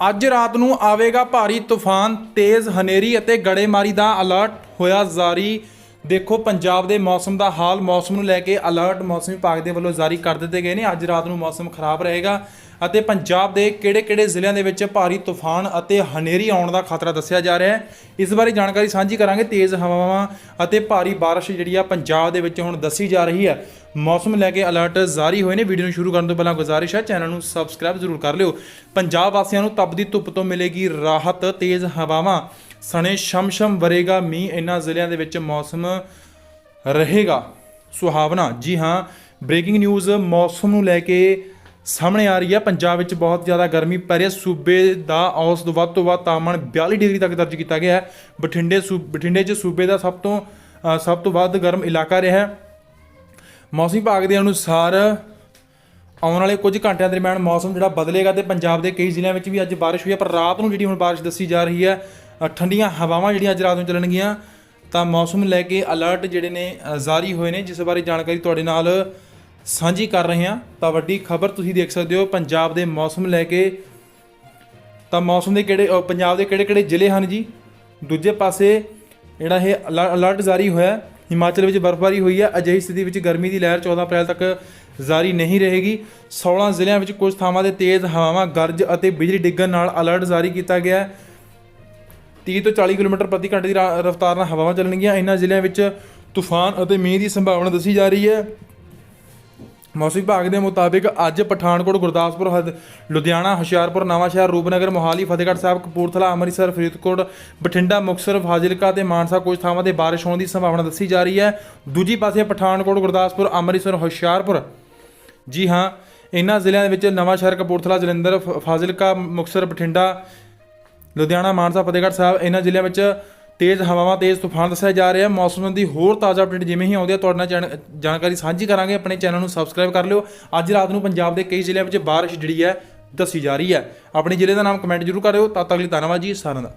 ਅੱਜ ਰਾਤ ਨੂੰ ਆਵੇਗਾ ਭਾਰੀ ਤੂਫਾਨ, ਤੇਜ਼ ਹਨੇਰੀ ਅਤੇ ਗੜੇਮਾਰੀ ਦਾ ਅਲਰਟ ਹੋਇਆ ਜਾਰੀ। ਦੇਖੋ, ਪੰਜਾਬ ਦੇ ਮੌਸਮ ਦਾ ਹਾਲ, ਮੌਸਮ ਨੂੰ ਲੈ ਕੇ ਅਲਰਟ ਮੌਸਮ ਵਿਭਾਗ ਦੇ ਵੱਲੋਂ ਜਾਰੀ ਕਰ ਦਿੱਤੇ ਗਏ ਨੇ। ਅੱਜ ਰਾਤ ਨੂੰ ਮੌਸਮ ਖਰਾਬ ਰਹੇਗਾ। ਅਤੇ ਪੰਜਾਬ ਦੇ ਕਿਹੜੇ-ਕਿਹੜੇ ਜ਼ਿਲ੍ਹਿਆਂ ਦੇ ਵਿੱਚ ਭਾਰੀ ਤੂਫਾਨ ਅਤੇ ਹਨੇਰੀ ਆਉਣ ਦਾ ਖਤਰਾ ਦੱਸਿਆ ਜਾ ਰਿਹਾ ਹੈ। ਇਸ ਬਾਰੇ ਜਾਣਕਾਰੀ ਸਾਂਝੀ ਕਰਾਂਗੇ ਤੇਜ਼ ਹਵਾਵਾਂ ਅਤੇ ਭਾਰੀ ਬਾਰਿਸ਼ ਜਿਹੜੀ ਆ ਪੰਜਾਬ ਦੇ ਵਿੱਚ ਹੁਣ ਦੱਸੀ ਜਾ ਰਹੀ ਹੈ। ਮੌਸਮ ਲੈ ਕੇ ਅਲਰਟ ਜਾਰੀ ਹੋਏ ਨੇ। ਵੀਡੀਓ ਨੂੰ ਸ਼ੁਰੂ ਕਰਨ ਤੋਂ ਪਹਿਲਾਂ ਗੁਜ਼ਾਰਿਸ਼ ਹੈ, ਚੈਨਲ ਨੂੰ ਸਬਸਕ੍ਰਾਈਬ ਜ਼ਰੂਰ ਕਰ ਲਿਓ। ਪੰਜਾਬ ਵਾਸੀਆਂ ਨੂੰ ਤਪਦੀ ਧੁੱਪ ਤੋਂ ਮਿਲੇਗੀ ਰਾਹਤ। ਤੇਜ਼ ਹਵਾਵਾਂ। ਸਣੇ ਸ਼ਮਸ਼ਮ ਵਰੇਗਾ ਮੀਂਹ। ਇਹਨਾਂ ਜ਼ਿਲ੍ਹਿਆਂ ਦੇ ਵਿੱਚ ਮੌਸਮ ਰਹੇਗਾ। ਸੁਹਾਵਣਾ। ਜੀ ਹਾਂ, ਬ੍ਰੇਕਿੰਗ ਨਿਊਜ਼ ਮੌਸਮ ਨੂੰ ਲੈ ਕੇ ਸਾਹਮਣੇ ਆ ਰਹੀ ਹੈ। ਪੰਜਾਬ ਵਿੱਚ ਬਹੁਤ ਜ਼ਿਆਦਾ ਗਰਮੀ ਪੈ ਰਹੀ ਹੈ। ਸੂਬੇ ਦਾ ਔਸਤ ਵੱਧ ਤੋਂ ਵੱਧ ਤਾਪਮਾਨ 42 ਡਿਗਰੀ ਤੱਕ ਦਰਜ ਕੀਤਾ ਗਿਆ ਹੈ। ਬਠਿੰਡੇ ਸੂ, ਬਠਿੰਡੇ 'ਚ ਸੂਬੇ ਦਾ ਸਭ ਤੋਂ ਸਭ ਤੋਂ ਵੱਧ ਗਰਮ ਇਲਾਕਾ ਰਿਹਾ ਹੈ। ਮੌਸਮ ਵਿਭਾਗ ਦੇ ਅਨੁਸਾਰ ਆਉਣ ਵਾਲੇ ਕੁਝ ਘੰਟਿਆਂ ਦਰਮਿਆਨ ਮੌਸਮ ਜਿਹੜਾ ਬਦਲੇਗਾ ਤੇ ਪੰਜਾਬ ਦੇ ਕਈ ਜ਼ਿਲ੍ਹਿਆਂ ਵਿੱਚ ਵੀ ਅੱਜ ਬਾਰਿਸ਼ ਹੋਈ ਹੈ। ਪਰ ਰਾਤ ਨੂੰ ਜਿਹੜੀ ਹੁਣ ਬਾਰਿਸ਼ ਦੱਸੀ ਜਾ ਰਹੀ ਹੈ ਠੰਡੀਆਂ ਹਵਾਵਾਂ ਜਿਹੜੀਆਂ ਅੱਜ ਰਾਤ ਨੂੰ ਚੱਲਣਗੀਆਂ, ਤਾਂ ਮੌਸਮ ਲੈ ਕੇ ਅਲਰਟ ਜਿਹੜੇ ਨੇ ਜਾਰੀ ਹੋਏ ਨੇ। ਜਿਸ ਬਾਰੇ ਜਾਣਕਾਰੀ ਤੁਹਾਡੇ ਨਾਲ ਸਾਂਝੀ ਕਰ ਰਹੇ ਹਾਂ। ਤਾਂ ਵੱਡੀ ਖਬਰ ਤੁਸੀਂ ਦੇਖ ਸਕਦੇ ਹੋ ਪੰਜਾਬ ਦੇ ਮੌਸਮ ਲੈ ਕੇ। ਤਾਂ ਮੌਸਮ ਦੇ ਕਿਹੜੇ ਅ, ਪੰਜਾਬ ਦੇ ਕਿਹੜੇ-ਕਿਹੜੇ ਜ਼ਿਲ੍ਹੇ ਹਨ ਜੀ? ਦੂਜੇ ਪਾਸੇ ਜਿਹੜਾ ਇਹ ਅਲ- ਅਲਰਟ ਜਾਰੀ ਹੋਇਆ ਹੈ, ਹਿਮਾਚਲ ਵਿੱਚ ਬਰਫ਼ਬਾਰੀ ਹੋਈ ਹੈ। ਅਜਿਹੀ ਸਥਿਤੀ ਵਿੱਚ ਗਰਮੀ ਦੀ ਲਹਿਰ 14 ਅਪ੍ਰੈਲ ਤੱਕ ਜਾਰੀ ਨਹੀਂ ਰਹੇਗੀ। 16 ਜ਼ਿਲ੍ਹਿਆਂ ਵਿੱਚ ਕੁਝ ਥਾਵਾਂ ਤੇ ਤੇਜ਼ ਹਵਾਵਾਂ ਗਰਜ ਅਤੇ ਬਿਜਲੀ ਡਿੱਗਣ ਨਾਲ ਅਲਰਟ ਜਾਰੀ ਕੀਤਾ ਗਿਆ ਹੈ। 30 ਤੋਂ 40 ਕਿਲੋਮੀਟਰ ਪ੍ਰਤੀ ਘੰਟੇ ਦੀ ਰਾ- ਰਫ਼ਤਾਰ ਨਾਲ ਹਵਾਵਾਂ ਚੱਲਣਗੀਆਂ। ਇਹਨਾਂ ਜ਼ਿਲ੍ਹਿਆਂ ਵਿੱਚ ਤੂਫਾਨ ਅਤੇ ਮੀਂਹ ਦੀ ਸੰਭਾਵਨਾ ਦੱਸੀ ਜਾ ਰਹੀ ਹੈ। ਮੌਸਮ ਵਿਭਾਗ ਦੇ ਮੁਤਾਬਿਕ ਅੱਜ ਪਠਾਨਕੋਟ, ਗੁਰਦਾਸਪੁਰ, ਹਦ- ਲੁਧਿਆਣਾ, ਹੁਸ਼ਿਆਰਪੁਰ ਨਵਾਂਸ਼ਹਿਰ ਰੂਪਨਗਰ, ਮੋਹਾਲੀ, ਫਤਿਹਗੜ੍ਹ ਸਾਹਿਬ, ਕਪੂਰਥਲਾ, ਅੰਮ੍ਰਿਤਸਰ, ਫਰੀਦਕੋਟ, ਬਠਿੰਡਾ, ਮੁਕਤਸਰ, ਫਾਜ਼ਿਲਕਾ ਤੇ ਮਾਨਸਾ ਕੁਝ ਥਾਵਾਂ ਤੇ ਬਾਰਿਸ਼ ਹੋਣ ਦੀ ਸੰਭਾਵਨਾ ਦੱਸੀ ਜਾ ਰਹੀ ਹੈ। ਦੂਜੀ ਪਾਸੇ ਪਠਾਨਕੋਟ, ਗੁਰਦਾਸਪੁਰ, ਅੰਮ੍ਰਿਤਸਰ, ਹੁਸ਼ਿਆਰਪੁਰ। ਜੀ ਹਾਂ ਇਹਨਾਂ ਜ਼ਿਲ੍ਹਿਆਂ ਦੇ ਵਿੱਚ ਨਵਾਂਸ਼ਹਿਰ ਕਪੂਰਥਲਾ, ਜਲੰਧਰ, ਫ- ਫਾਜ਼ਿਲਕਾ, ਮੁਕਤਸਰ, ਬਠਿੰਡਾ, ਲੁਧਿਆਣਾ, ਮਾਨਸਾ, ਫਤਿਹਗੜ੍ਹ ਸਾਹਿਬ ਇਹਨਾਂ ਜ਼ਿਲ੍ਹਿਆਂ ਵਿੱਚ ਤੇਜ਼ ਹਵਾਵਾਂ, ਤੇਜ਼ ਤੂਫਾਨ ਦੱਸਿਆ ਜਾ ਰਿਹਾ ਮੌਸਮ ਦੀ ਹੋਰ ਤਾਜ਼ਾ ਅਪਡੇਟ ਜਿਵੇਂ ਹੀ ਆਉਂਦੀ ਹੈ, ਤੁਹਾਡੇ ਨਾਲ ਜਾਣ- ਜਾਣਕਾਰੀ ਸਾਂਝੀ ਕਰਾਂਗੇ। ਆਪਣੇ ਚੈਨਲ ਨੂੰ ਸਬਸਕ੍ਰਾਈਬ ਕਰ ਲਿਓ। ਅੱਜ ਰਾਤ ਨੂੰ ਪੰਜਾਬ ਦੇ ਕਈ ਜ਼ਿਲ੍ਹਿਆਂ ਵਿੱਚ ਬਾਰਿਸ਼ ਜਿਹੜੀ ਹੈ, ਦੱਸੀ ਜਾ ਰਹੀ ਹੈ। ਆਪਣੇ ਜ਼ਿਲ੍ਹੇ ਦਾ ਨਾਮ ਕਮੈਂਟ ਜ਼ਰੂਰ ਕਰਿਓ। ਤਦ ਤੱਕ ਲਈ ਧੰਨਵਾਦ ਜੀ। ਸਾਰਿਆਂ ਦਾ।